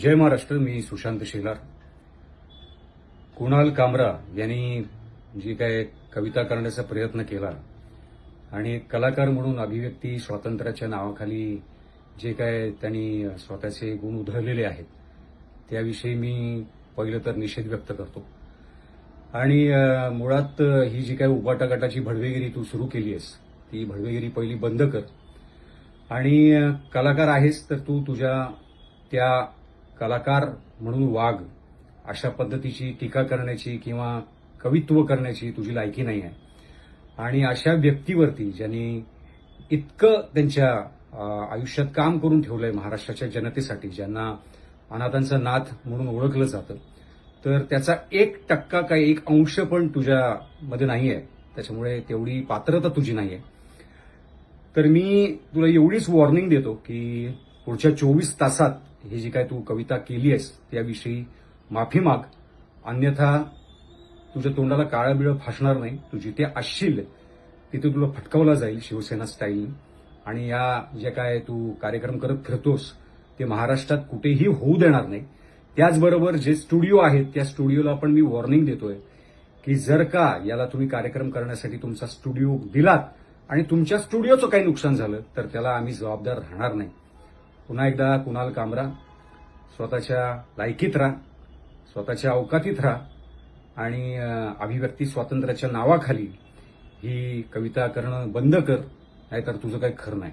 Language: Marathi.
जय महाराष्ट्र मी सुशांत शेलार. कुणाल कामरा यांनी जी काय कविता करण्याचा प्रयत्न केला आणि एक कलाकार म्हणून अभिव्यक्ती स्वातंत्र्याच्या नावाखाली जे काय त्यांनी स्वतःचे गुण उधळलेले आहेत त्याविषयी मी पहिलं तर निषेध व्यक्त करतो. आणि मुळात ही जी काय उबाटा गटाची भडवेगिरी तू सुरू केली आहेस ती भडवेगिरी पहिली बंद कर. आणि कलाकार आहेस तर तू तुझ्या त्या कलाकार म्हणून वाघ अशा पद्धतीची टीका करण्याची किंवा कवित्व करण्याची तुझी लायकी नाही आहे. आणि अशा व्यक्तीवरती ज्यांनी इतकं त्यांच्या आयुष्यात काम करून ठेवलंय महाराष्ट्राच्या जनतेसाठी ज्यांना अनाथांचा नाथ म्हणून ओळखलं जातं तर त्याचा एक टक्का काय एक अंश पण तुझ्यामध्ये नाही आहे त्याच्यामुळे तेवढी पात्रता तुझी नाही आहे तर मी तुला एवढीच वॉर्निंग देतो की पुढच्या चोवीस तासात ही जी काय तू कविता केली आहेस त्याविषयी माफी माग. अन्यथा तुझ्या तोंडाला काळं बिळं फासणार नाही. तू जिथे असशील तिथे तुला फटकावला जाईल शिवसेना स्टाईलने आणि या जे काय तू कार्यक्रम करत फिरतोस ते महाराष्ट्रात कुठेही होऊ देणार नाही. त्याचबरोबर जे स्टुडिओ आहेत त्या स्टुडिओला पण मी वॉर्निंग देतोय की जर का याला तुम्ही कार्यक्रम करण्यासाठी तुमचा स्टुडिओ दिलात आणि तुमच्या स्टुडिओचं काही नुकसान झालं तर त्याला आम्ही जबाबदार राहणार नाही. पुन्हा एकदा कुणाल कामरा स्वतःच्या लायकीत राहा स्वतःच्या अवकातीत राहा आणि अभिव्यक्ती स्वातंत्र्याच्या नावाखाली ही कविता करणं बंद कर नाहीतर तुझं काही खरं नाही.